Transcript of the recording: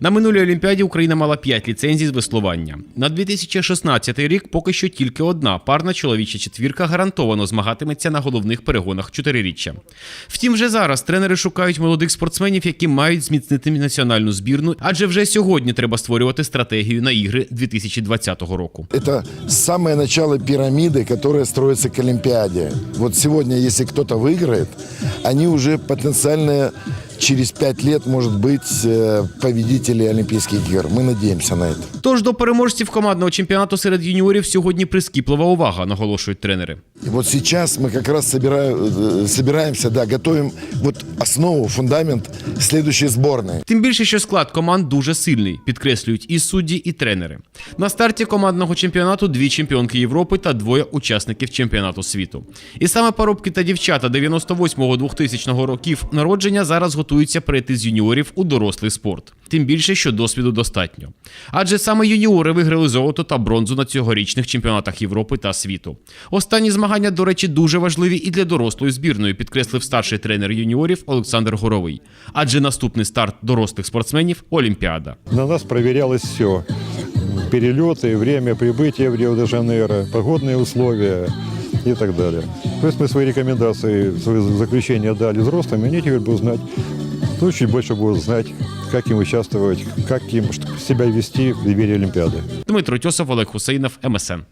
На минулій Олімпіаді Україна мала 5 ліцензій з веслування. На 2016 рік поки що тільки одна парна чоловіча четвірка гарантовано змагатиметься на головних перегонах чотириріччя. Втім, вже зараз тренери шукають молодих спортсменів, які мають зміцнити національну збірну, адже вже сьогодні треба створювати стратегію на ігри 2020 року. Это самое начало пирамиды, которая строится к Олимпиаде. Вот сегодня, если кто-то выиграет, они уже потенциально через пять лет, может быть, э, победители Олимпийских игр. Мы надеемся на это. Тож до переможців командного чемпіонату серед юніорів сьогодні прискіплива увага, наголошують тренери. Вот сейчас мы как раз собираю- э, собираемся, да, готовим вот основу, фундамент следующей сборной. Тим більше, що склад команд дуже сильний, підкреслюють і судді, і тренери. На старті командного чемпіонату дві чемпіонки Європи та двоє учасників чемпіонату світу. І саме парубки та дівчата 98-го-2000 років народження зараз готуються перейти з юніорів у дорослий спорт. Тим більше, що досвіду достатньо. Адже саме юніори виграли золото та бронзу на цьогорічних чемпіонатах Європи та світу. Останні змагання, до речі, дуже важливі і для дорослої збірної, підкреслив старший тренер юніорів Олександр Горовий. Адже наступний старт дорослих спортсменів Олімпіада. На нас проверялось все. Перелеты, время прибытия в Рио-де-Жанейро, погодные условия и так далее. То есть мы свои рекомендации, свои заключения дали взрослым, и они теперь будут знать, ну, чуть больше будут знать, как им участвовать, как им себя вести в преддверии Олимпиады. Дмитро Тьосов, Олег Хусейнов, МСН.